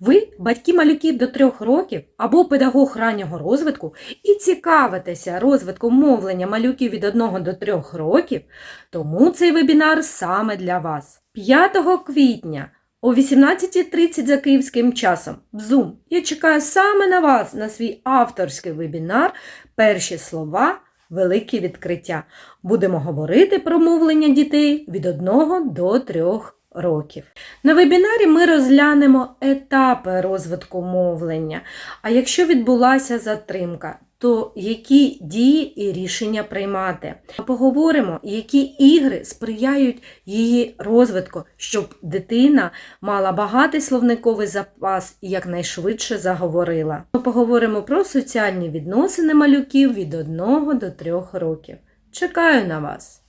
Ви батьки малюків до трьох років або педагог раннього розвитку і цікавитеся розвитком мовлення малюків від 1 до 3 років, тому цей вебінар саме для вас. 5 квітня о 18.30 за київським часом в Zoom я чекаю саме на вас на свій авторський вебінар Перші слова. Великі відкриття. Будемо говорити про мовлення дітей від 1 до 3 років. На вебінарі ми розглянемо етапи розвитку мовлення. А якщо відбулася затримка, то які дії і рішення приймати? Поговоримо, які ігри сприяють її розвитку, щоб дитина мала багатий словниковий запас і якнайшвидше заговорила. Ми поговоримо про соціальні відносини малюків від 1 до 3 років. Чекаю на вас!